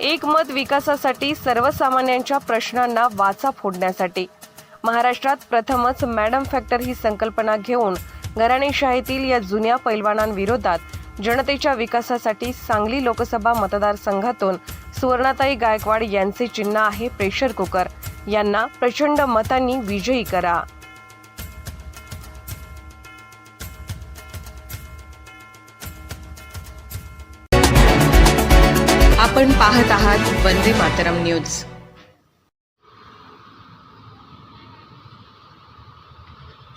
एकमत विकासासाठी सर्वसामान्यांच्या प्रश्नांना वाचा फोडण्यासाठी. महाराष्ट्रात प्रथमच मॅडम फॅक्टर ही संकल्पना घेऊन घराणेशाहीतील या जुन्या पैलवानांविरोधात जनतेच्या विकासासाठी सांगली लोकसभा मतदारसंघातून सुवर्णाताई गायकवाड यांचे चिन्ह आहे प्रेशर कुकर. यांना प्रचंड मतांनी विजयी करा. आपण पाहत आहात वंदे मातरम न्यूज.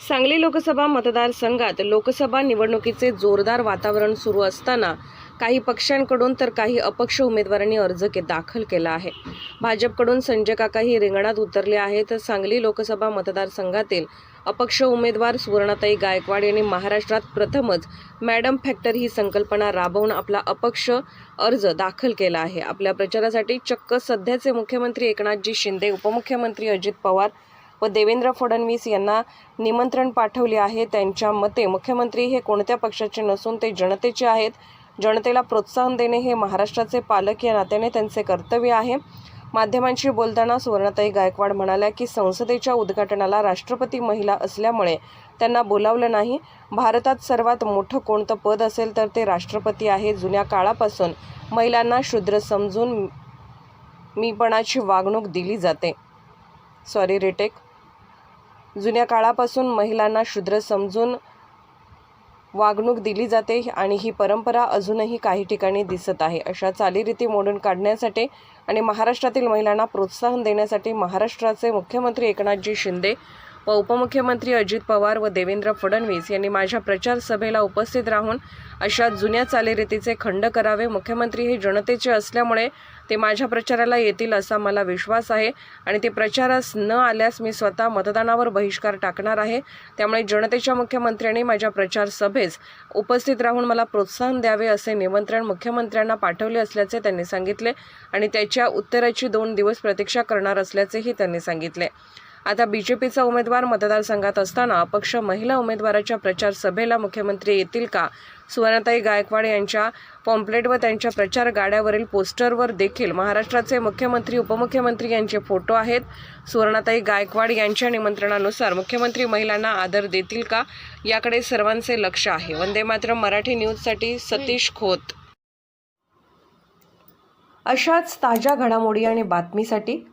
सांगली लोकसभा मतदारसंघात लोकसभा निवडणुकीचे जोरदार वातावरण सुरू असताना काही पक्षांकडून तर काही अपक्ष उमेदवारांनी अर्ज के दाखल केला आहे. भाजपकडून संजय काकाही रिंगणात उतरले आहेत. तर सांगली लोकसभा मतदारसंघातील अपक्ष उमेदवार सुवर्णाताई गायकवाड यांनी महाराष्ट्रात प्रथमच मॅडम फॅक्टर ही संकल्पना राबवून आपला अपक्ष अर्ज दाखल केला आहे. आपल्या प्रचारासाठी चक्क सध्याचे मुख्यमंत्री एकनाथजी शिंदे उपमुख्यमंत्री अजित पवार व देवेंद्र फडणवीस यांना निमंत्रण पाठवले आहे. त्यांच्या मते मुख्यमंत्री हे कोणत्या पक्षाचे नसून ते जनतेचे आहेत. जनतेला प्रोत्साहन देणे हे महाराष्ट्राचे पालक या नात्याने त्यांचे कर्तव्य आहे. माध्यमांशी बोलताना सुवर्णताई गायकवाड म्हणाल्या की संसदेच्या उद्घाटनाला राष्ट्रपती महिला असल्यामुळे त्यांना बोलावलं नाही. भारतात सर्वात मोठं कोणतं पद असेल तर ते राष्ट्रपती आहे. जुन्या काळापासून महिलांना शूद्र समजून मीपणाची वागणूक दिली जाते. Sorry retake. जुन्या काळापासून महिलांना शूद्र समजून वागणूक दिली जाते आणि ही परंपरा अजूनही काही ठिकाणी दिसत आहे. अशा चालीरीती मोडून काढण्यासाठी आणि महाराष्ट्रातील महिलांना प्रोत्साहन देण्यासाठी महाराष्ट्राचे मुख्यमंत्री एकनाथजी शिंदे व उपमुख्यमंत्री अजित पवार व देवेंद्र फडणवीस यांनी माझ्या प्रचार सभेला उपस्थित राहून अशा जुन्या चालीरीतीचे खंड करावे. मुख्यमंत्री हे जनतेचे असल्यामुळे ते माझ्या प्रचाराला येतील असा मला विश्वास आहे आणि ते प्रचारास न आल्यास मी स्वतः मतदानावर बहिष्कार टाकणार आहे. त्यामुळे जनतेच्या मुख्यमंत्र्यांनी माझ्या प्रचार सभेस उपस्थित राहून मला प्रोत्साहन द्यावे असे निमंत्रण मुख्यमंत्र्यांना पाठवले असल्याचे त्यांनी सांगितले आणि त्याच्या उत्तराची दोन दिवस प्रतीक्षा करणार असल्याचेही त्यांनी सांगितले. आता बीजेपीचा उमेदवार मतदारसंघात असताना अपक्ष महिला उमेदवाराच्या प्रचार सभेला मुख्यमंत्री येतील का? सुवर्णाताई गायकवाड यांच्या पॉम्पलेट व त्यांच्या प्रचार गाड्यावरील पोस्टरवर देखील महाराष्ट्राचे मुख्यमंत्री उपमुख्यमंत्री यांचे फोटो आहेत. सुवर्णाताई गायकवाड यांच्या निमंत्रणानुसार मुख्यमंत्री महिलांना आदर देतील का? याकडे सर्वांचे लक्ष आहे. वंदे मात्र मराठी न्यूजसाठी सतीश खोत. अशाच ताज्या घडामोडी आणि बातमीसाठी